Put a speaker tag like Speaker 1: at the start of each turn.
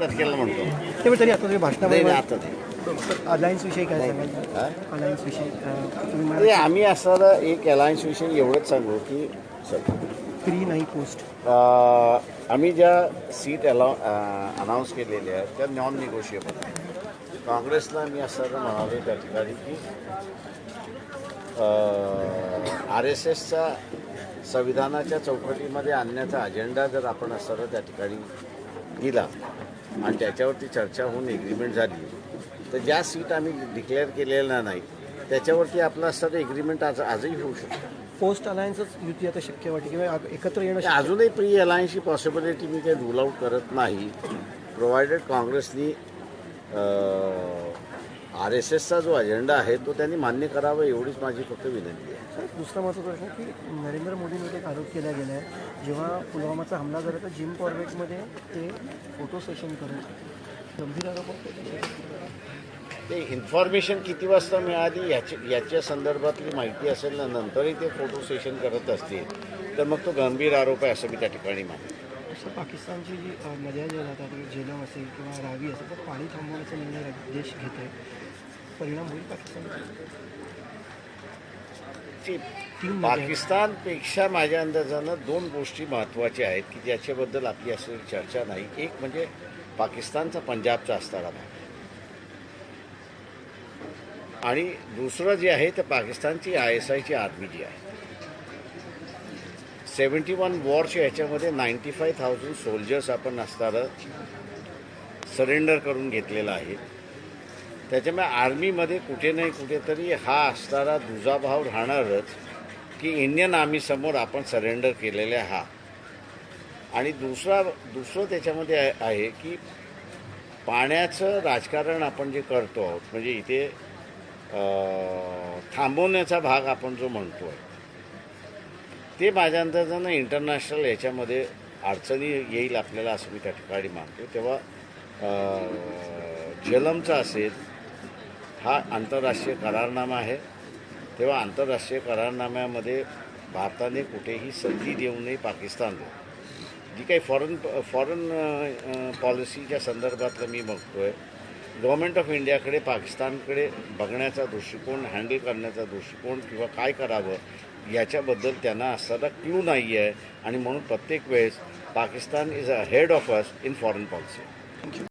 Speaker 1: म्हणतो.
Speaker 2: तरी आता तुम्ही भाषणामध्ये
Speaker 1: आता
Speaker 2: अलायन्स विषयी काय सांगाल? अलायन्स विषयी
Speaker 1: आम्ही असताना एक अलायन्स विषयी एवढंच सांगू की
Speaker 2: फ्री नाही पोस्ट
Speaker 1: आम्ही ज्या सीट अलाव अनाऊन्स केलेल्या आहेत त्या नॉन निगोशिएबल काँग्रेसला मी असताना म्हणालो त्या ठिकाणी की आर एस एसचा संविधानाच्या चौकटीमध्ये आणण्याचा अजेंडा जर आपण असताना त्या ठिकाणी दिला आणि त्याच्यावरती चर्चा होऊन एग्रीमेंट झाली. तर ज्या सीट आम्ही डिक्लेअर केलेल्या नाही त्याच्यावरती आपलं असताना एग्रीमेंट आज आजही होऊ शकतं.
Speaker 2: पोस्ट अलायन्सच युती आता शक्य वाटते किंवा एकत्र येणं
Speaker 1: अजूनही प्री अलायन्सची पॉसिबिलिटी मी काही रूल आउट करत नाही. प्रोव्हायडेड काँग्रेसनी आर एस एसचा जो अजेंडा आहे तो त्यांनी मान्य करावा एवढीच माझी फक्त विनंती आहे.
Speaker 2: सर, दुसरा महत्त्वाचा प्रश्न की नरेंद्र मोदींवर एक आरोप केला गेला आहे जेव्हा पुलवामाचा हमला झाला तर जिम कॉर्बेटमध्ये ते फोटो सेशन करत गंभीर आरोप.
Speaker 1: ते इन्फॉर्मेशन किती वाजता मिळाली याची याच्या संदर्भातली माहिती असेल ना नंतरही ते फोटो सेशन करत असतील तर मग तो गंभीर आरोप आहे असं मी त्या ठिकाणी मानतो.
Speaker 2: असं पाकिस्तानची जी नद्या ज्या जातात झेलम असेल किंवा रावी असेल तर पाणी थांबवण्याचा निर्णय देश घेत आहे परिणाम होईल.
Speaker 1: पाकिस्तानपेक्षा माझ्या अंदाजानं दोन गोष्टी महत्त्वाच्या आहेत की ज्याच्याबद्दल आपली असं चर्चा नाही. एक म्हणजे पाकिस्तानचा पंजाबचा असणारा भाग. आणि दुसरं जे आहे ते पाकिस्तानची आय एस आयची आर्मी जी आहे. सेवन्टी वन वॉरच्या ह्याच्यामध्ये नाईन्टी फाय थाउजंड सोल्जर्स आपण असणारं सरेंडर करून घेतलेलं आहे. त्याच्यामुळे आर्मीमध्ये कुठे नाही कुठेतरी हा असणारा दुजाभाव राहणारच की इंडियन आर्मीसमोर आपण सरेंडर केलेले हा आणि दुसरा दुसरं त्याच्यामध्ये आहे- की पाण्याचं राजकारण आपण जे करतो आहोत म्हणजे इथे थांबवण्याचा भाग आपण जो म्हणतो आहे ते माझ्या अंदाजानं इंटरनॅशनल याच्यामध्ये अडचणी येईल आपल्याला असं मी त्या ठिकाणी मानतो तेव्हा जलमचं असेल हा आंतरराष्ट्रीय करारनामा आहे. तेव्हा आंतरराष्ट्रीय करारनाम्यामध्ये भारताने कुठेही संधी देऊ नये पाकिस्तानला. जी काही फॉरेन फॉरेन पॉलिसीच्या संदर्भातलं मी बघतो आहे गव्हर्मेंट ऑफ इंडियाकडे पाकिस्तानकडे बघण्याचा दृष्टिकोन हँडल करण्याचा दृष्टिकोन किंवा काय करावं याच्याबद्दल त्यांना असताना क्लू नाही आहे आणि म्हणून प्रत्येक वेळेस Pakistan is a head of us in foreign policy